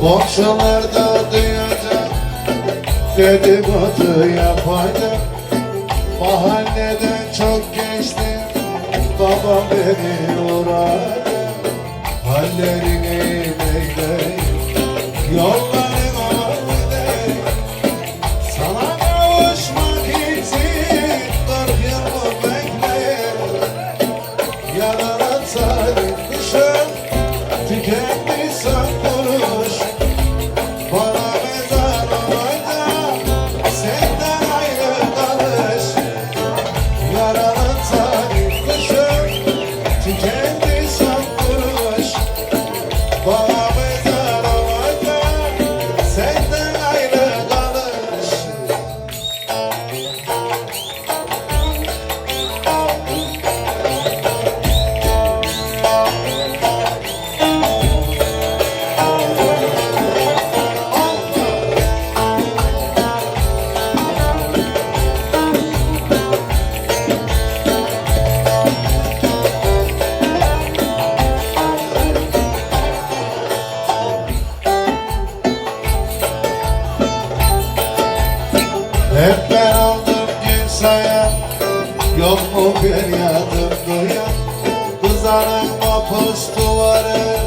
Komşularda duyacak Dedim adı yapacak Mahalleden çok geçtim Babam beni uğradı. Hallerini bekleyip Yol Hep ben oldum gün Yok mu bir feryadım duyan? Kızarın mapus duvarı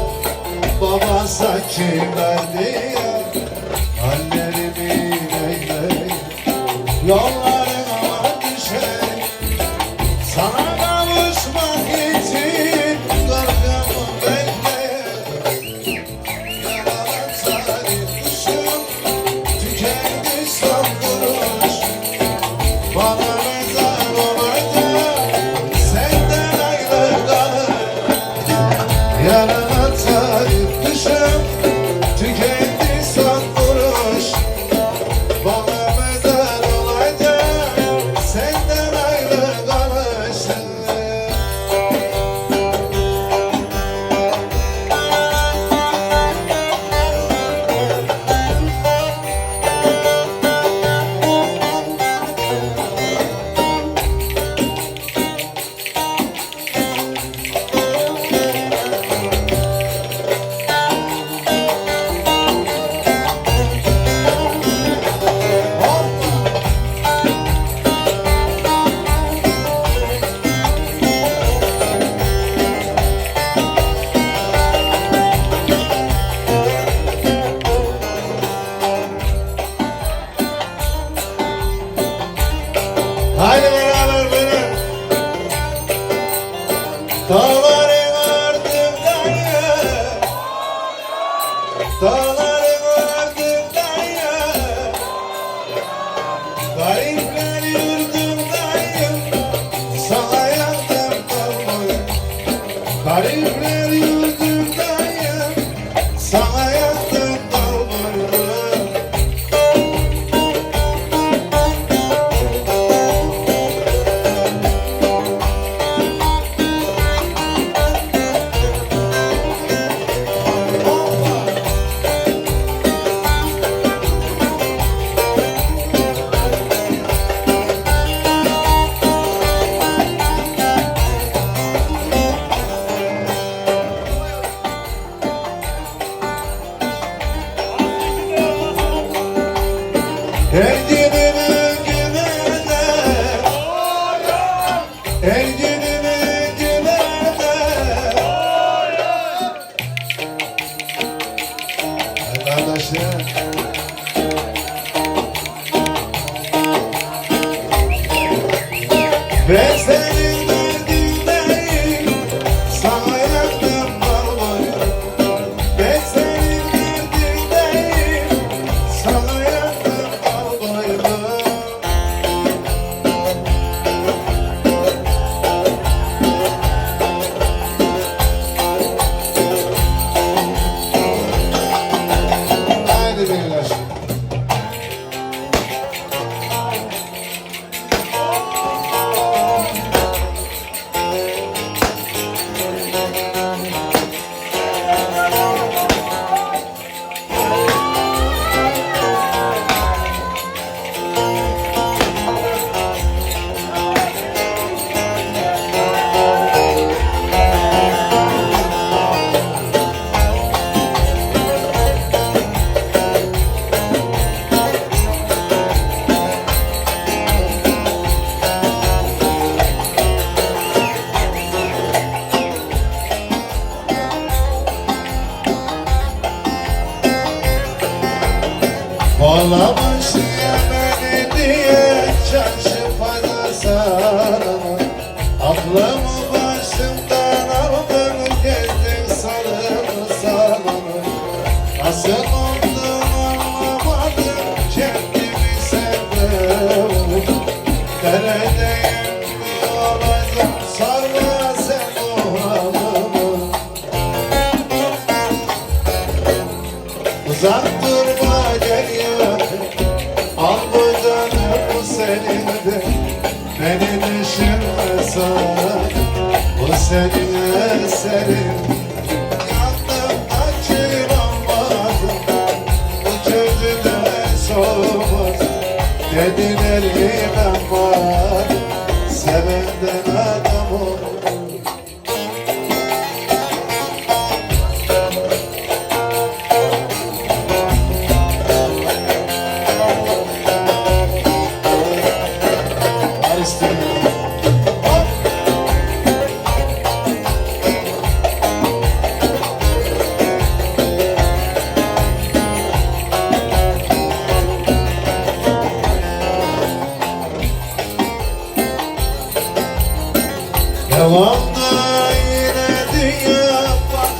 Baba saçı verdi Obrigado, Axé. Yollamış ya beni diye çarşı pazar Aklımı başımdan aldın gezdin sarımı sarımı Nasıl olduğunu anlamadım kendimi sevdim. Neredeyim mi olacağım sarma sakın Bu senin eserin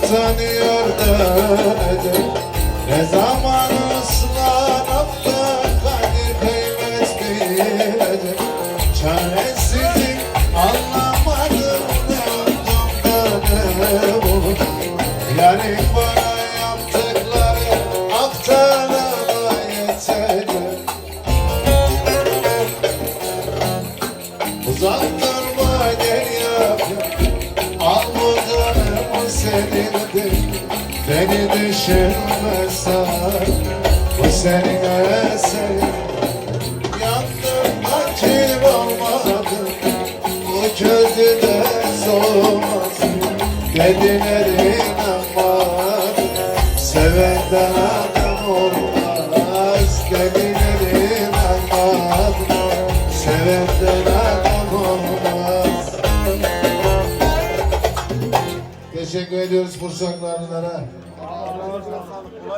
tanıyor dönecek Ne zaman ıslanıp da kadir kıymet bilecek Çaresizlik anlamadım ne oldum da ne olur Yani bana Beni düşünme sen Bu senin eserin Yandım katil olmadım Bu közü de soğumaz Dediler inanmadım Sevenden adam olmaz. Dediler inanmadım Sevenden adam olmaz. Teşekkür ediyoruz Bursaklarlılara.